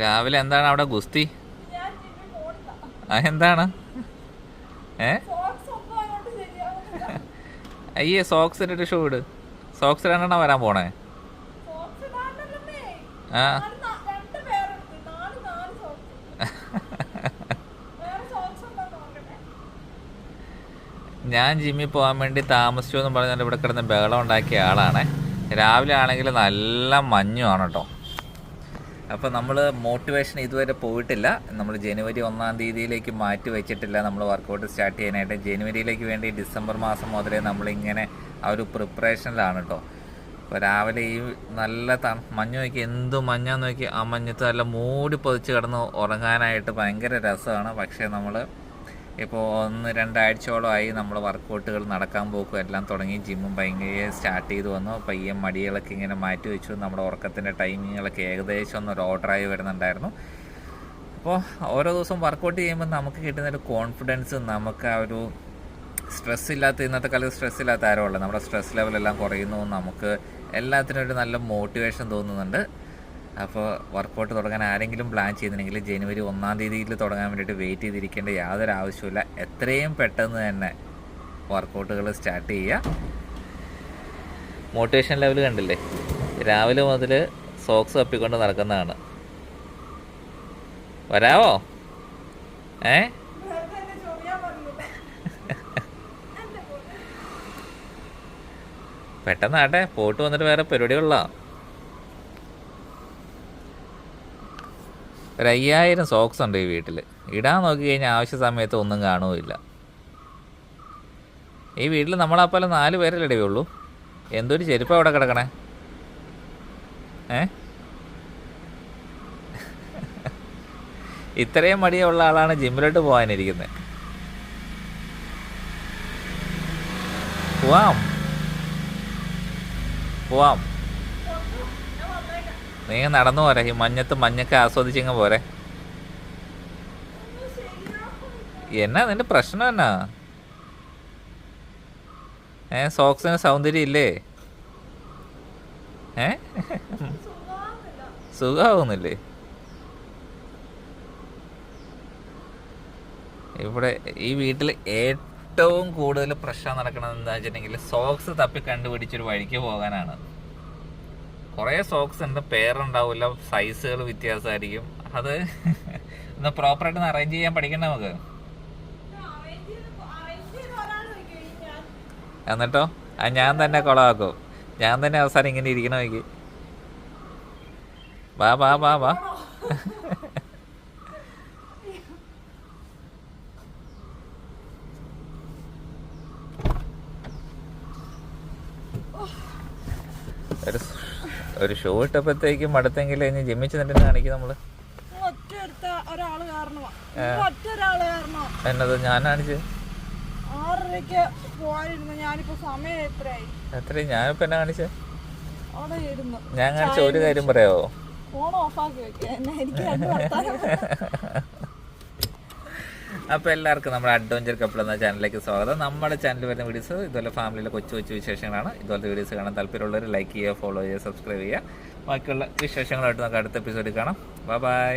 രാവിലെ എന്താണ് അവിടെ ഗുസ്തി? എന്താണ് ഏ. അയ്യേ സോക്സ് ഇട്ടിട്ട് ഷൂ ഇട്. സോക്സ് രണ്ടെണ്ണം വരാൻ പോണേ? ആ. ഞാൻ ജിമ്മിൽ പോകാൻ വേണ്ടി താമസിച്ചു എന്ന് പറഞ്ഞാൽ ഇവിടെ കിടന്ന് ബഹളം ഉണ്ടാക്കിയ ആളാണ്. രാവിലെ ആണെങ്കിൽ നല്ല മഞ്ഞുമാണ് കേട്ടോ അപ്പോൾ നമ്മൾ മോട്ടിവേഷൻ ഇതുവരെ പോയിട്ടില്ല. നമ്മൾ ജനുവരി ഒന്നാം തീയതിയിലേക്ക് മാറ്റി വെച്ചിട്ടില്ല. നമ്മൾ വർക്കൗട്ട് സ്റ്റാർട്ട് ചെയ്യാനായിട്ട്. ജനുവരിയിലേക്ക് വേണ്ടി ഡിസംബർ മാസം മുതലേ നമ്മളിങ്ങനെ ആ ഒരു പ്രിപ്പറേഷനിലാണ് കേട്ടോ അപ്പോൾ രാവിലെ ഈ നല്ല മഞ്ഞ് നോക്കി എന്ത് മഞ്ഞാന്ന് നോക്കി ആ മഞ്ഞത്ത് നല്ല മൂടി പൊതിച്ച് കിടന്ന് ഉറങ്ങാനായിട്ട് ഭയങ്കര രസമാണ്. പക്ഷേ നമ്മൾ ഇപ്പോൾ ഒന്ന് രണ്ടാഴ്ചയോളമായി നമ്മൾ വർക്കൗട്ടുകൾ നടക്കാൻ പോക്കും എല്ലാം തുടങ്ങി ജിമ്മും ഭയങ്കര സ്റ്റാർട്ട് ചെയ്ത് വന്നു. പയ്യെ മടികളൊക്കെ ഇങ്ങനെ മാറ്റി വെച്ചു. നമ്മുടെ ഉറക്കത്തിന്റെ ടൈമിങ്ങുകളൊക്കെ ഏകദേശം ഒന്ന് ഒരു ഓർഡറായി വരുന്നുണ്ടായിരുന്നു. അപ്പോൾ ഓരോ ദിവസം വർക്കൗട്ട് ചെയ്യുമ്പോൾ നമുക്ക് കിട്ടുന്ന ഒരു കോൺഫിഡൻസ് നമുക്ക് ആ ഒരു സ്ട്രെസ് ഇല്ലാത്ത ഇന്നത്തെ കാലത്ത് സ്ട്രെസ് ഇല്ലാത്ത ആരുമല്ല നമ്മുടെ സ്ട്രെസ് ലെവലെല്ലാം കുറയുന്നു. നമുക്ക് എല്ലാത്തിനും ഒരു നല്ല മോട്ടിവേഷൻ തോന്നുന്നുണ്ട്. അപ്പോൾ വർക്കൗട്ട് തുടങ്ങാൻ ആരെങ്കിലും പ്ലാൻ ചെയ്യുന്നുണ്ടെങ്കിൽ ജനുവരി ഒന്നാം തീയതിയിൽ തുടങ്ങാൻ വേണ്ടിയിട്ട് വെയിറ്റ് ചെയ്തിരിക്കേണ്ട യാതൊരു ആവശ്യമില്ല എത്രയും പെട്ടെന്ന് തന്നെ വർക്കൗട്ടുകൾ സ്റ്റാർട്ട് ചെയ്യുക. മോട്ടിവേഷൻ ലെവൽ കണ്ടില്ലേ? രാവിലെ മുതൽ സോക്സ് തപ്പിക്കൊണ്ട് നടക്കുന്നതാണ്. വരാവോ? ഏ. പെട്ടെന്നാട്ടെ പോട്ട് വന്നിട്ട് വേറെ പരിപാടികളിലാ ഒരു അയ്യായിരം സോക്സ് ഉണ്ട് ഈ വീട്ടിൽ ഇടാൻ നോക്കി കഴിഞ്ഞാൽ ആവശ്യ സമയത്ത് ഒന്നും കാണുകയില്ല. ഈ വീട്ടിൽ നമ്മളപ്പോലെ നാല് പേരല്ലേ ഇടയുള്ളൂ? എന്തൊരു ചെരുപ്പ് അവിടെ കിടക്കണേ? ഏ? ഇത്രയും മടിയുള്ള ആളാണ് ജിമ്മിലോട്ട് പോകാനിരിക്കുന്നത് പോവാം. പോവാം. നീ നടന്നു പോരെ. ഈ മഞ്ഞത്ത് മഞ്ഞൊക്കെ ആസ്വദിച്ചിങ്ങ് പോരെ. എന്നാ നിന്റെ പ്രശ്നം എന്നാ? ഏ സോക്സിന് സൗന്ദര്യം ഇല്ലേ? ഏ? സുഖമാവുന്നില്ലേ? ഇവിടെ ഈ വീട്ടിൽ ഏറ്റവും കൂടുതൽ പ്രശ്നം നടക്കണത് എന്താ വെച്ചിട്ടുണ്ടെങ്കിൽ സോക്സ് തപ്പി കണ്ടുപിടിച്ചൊരു വഴിക്ക് പോകാനാണ്. കുറേ സോക്സ് ഉണ്ട് പേരുണ്ടാവില്ല സൈസുകൾ വ്യത്യാസമായിരിക്കും. അത് ഒന്ന് പ്രോപ്പറായിട്ട് അറേഞ്ച് ചെയ്യാൻ പഠിക്കണ്ട നമുക്ക്? എന്നിട്ടോ? ആ ഞാൻ തന്നെ കുളമാക്കും ഞാൻ തന്നെ അവസാനം ഇങ്ങനെ ഇരിക്കണ നോക്കി വാ വാ വാ വാ. ഒരു ഒരു ഷൂ ഇട്ടപ്പോഴത്തേക്കും അടുത്തെങ്കിലും ഇനി ജമിച്ച് നിന്നിട്ട് കാണിക്കും നമ്മൾ? ഒറ്റ എടുത്ത ഒരാൾ കാരണമാ എന്നത് ഞാൻ കാണിച്ച്? ആറരയ്ക്ക് പോവാനിരുന്നു. ഞാനിപ്പോ സമയം എത്രയായി? ഞാനിപ്പോ എന്നെ കാണിച്ചേ? ഞാൻ കാണിച്ച ഒരു കാര്യം പറയാവോ? ഫോൺ ഓഫാക്കി എന്നെ എനിക്ക് അപ്പോൾ എല്ലാവർക്കും നമ്മുടെ അഡ്വഞ്ചർ കപ്പിൾ എന്ന ചാനലിലേക്ക് സ്വാഗതം. നമ്മുടെ ചാനൽ വരുന്ന വീഡിയോസ് ഇതുപോലെ ഫാമിലിയിലെ കൊച്ചു കൊച്ചു വിശേഷങ്ങളാണ്. ഇതുപോലത്തെ വീഡിയോസ് കാണാൻ താല്പര്യമുള്ളവർ ലൈക്ക് ചെയ്യുക ഫോളോ ചെയ്യുക സബ്സ്ക്രൈബ് ചെയ്യുക. ബാക്കിയുള്ള വിശേഷങ്ങളായിട്ട് നമുക്ക് അടുത്ത എപ്പിസോഡിൽ കാണാം. Bye bye bye